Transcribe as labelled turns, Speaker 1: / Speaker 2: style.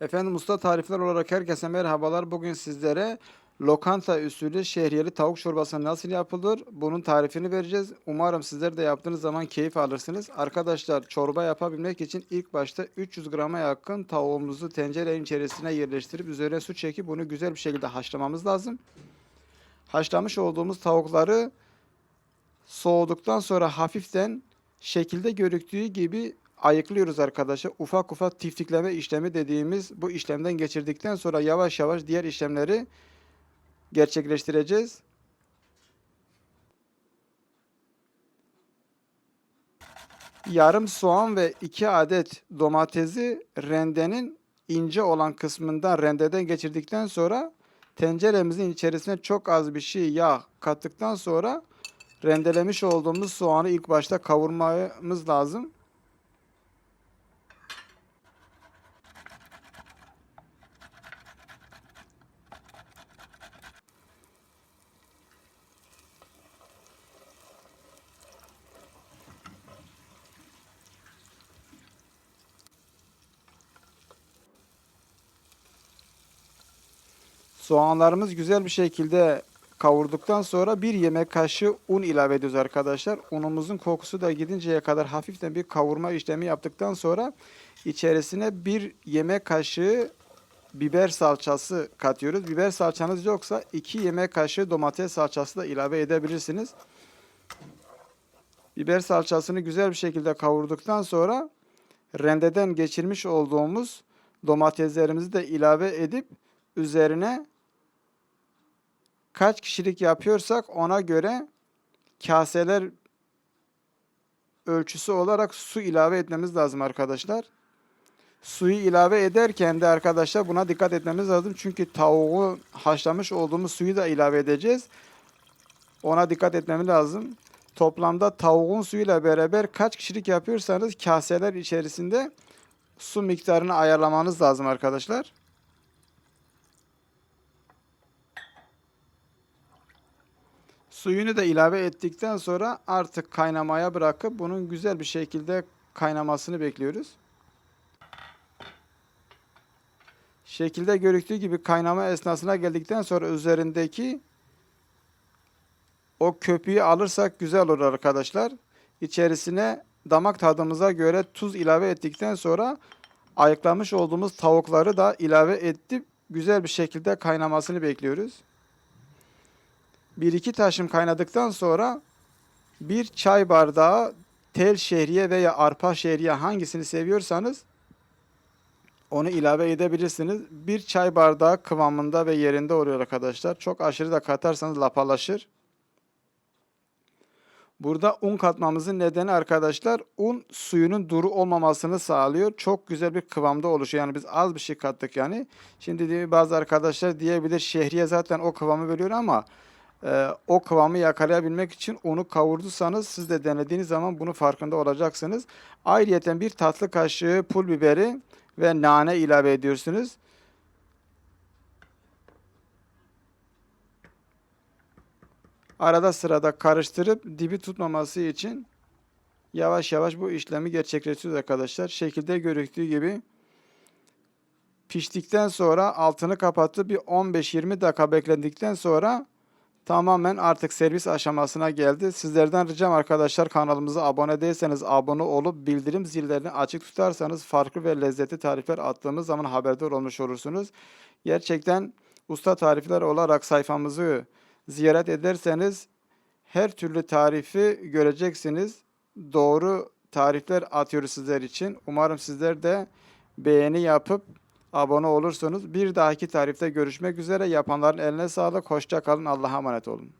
Speaker 1: Efendim usta tarifler olarak herkese merhabalar. Bugün sizlere lokanta usulü şehriyeli tavuk çorbası nasıl yapılır? Bunun tarifini vereceğiz. Umarım sizler de yaptığınız zaman keyif alırsınız. Arkadaşlar çorba yapabilmek için ilk başta 300 grama yakın tavuğumuzu tencerenin içerisine yerleştirip üzerine su çekip bunu güzel bir şekilde haşlamamız lazım. Haşlamış olduğumuz tavukları soğuduktan sonra hafiften şekilde görüktüğü gibi ayıklıyoruz arkadaşlar. Ufak ufak tiftikleme işlemi dediğimiz bu işlemden geçirdikten sonra yavaş yavaş diğer işlemleri gerçekleştireceğiz. Yarım soğan ve 2 adet domatesi rendenin ince olan kısmından rendeden geçirdikten sonra tenceremizin içerisine çok az bir şey yağ kattıktan sonra rendelemiş olduğumuz soğanı ilk başta kavurmamız lazım. Soğanlarımız güzel bir şekilde kavurduktan sonra bir yemek kaşığı un ilave ediyoruz arkadaşlar. Unumuzun kokusu da gidinceye kadar hafiften bir kavurma işlemi yaptıktan sonra içerisine bir yemek kaşığı biber salçası katıyoruz. Biber salçanız yoksa 2 yemek kaşığı domates salçası da ilave edebilirsiniz. Biber salçasını güzel bir şekilde kavurduktan sonra rendeden geçirmiş olduğumuz domateslerimizi de ilave edip üzerine kaç kişilik yapıyorsak ona göre kaseler ölçüsü olarak su ilave etmemiz lazım arkadaşlar. Suyu ilave ederken de arkadaşlar buna dikkat etmemiz lazım. Çünkü tavuğu haşlamış olduğumuz suyu da ilave edeceğiz. Ona dikkat etmemiz lazım. Toplamda tavuğun suyuyla beraber kaç kişilik yapıyorsanız kaseler içerisinde su miktarını ayarlamanız lazım arkadaşlar. Suyunu da ilave ettikten sonra artık kaynamaya bırakıp bunun güzel bir şekilde kaynamasını bekliyoruz. Şekilde görüktüğü gibi kaynama esnasına geldikten sonra üzerindeki o köpüğü alırsak güzel olur arkadaşlar. İçerisine damak tadımıza göre tuz ilave ettikten sonra ayıklamış olduğumuz tavukları da ilave edip güzel bir şekilde kaynamasını bekliyoruz. Bir iki taşım kaynadıktan sonra bir çay bardağı tel şehriye veya arpa şehriye hangisini seviyorsanız onu ilave edebilirsiniz. Bir çay bardağı kıvamında ve yerinde oluyor arkadaşlar. Çok aşırı da katarsanız lapalaşır. Burada un katmamızın nedeni arkadaşlar un suyunun duru olmamasını sağlıyor. Çok güzel bir kıvamda oluşuyor. Yani biz az bir şey kattık yani. Şimdi bazı arkadaşlar diyebilir şehriye zaten o kıvamı veriyor ama e, o kıvamı yakalayabilmek için unu kavurduysanız siz de denediğiniz zaman bunu farkında olacaksınız. Ayrıca bir tatlı kaşığı pul biberi ve nane ilave ediyorsunuz. Arada sırada karıştırıp dibi tutmaması için yavaş yavaş bu işlemi gerçekleştiriyoruz arkadaşlar. Şekilde görüktüğü gibi piştikten sonra altını kapatıp bir 15-20 dakika beklendikten sonra tamamen artık servis aşamasına geldi. Sizlerden ricam arkadaşlar kanalımıza abone değilseniz abone olup bildirim zillerini açık tutarsanız farklı ve lezzetli tarifler attığımız zaman haberdar olmuş olursunuz. Gerçekten usta tarifler olarak sayfamızı ziyaret ederseniz her türlü tarifi göreceksiniz. Doğru tarifler atıyoruz sizler için. Umarım sizler de beğeni yapıp abone olursunuz. Bir dahaki tarifte görüşmek üzere. Yapanların eline sağlık. Hoşça kalın. Allah'a emanet olun.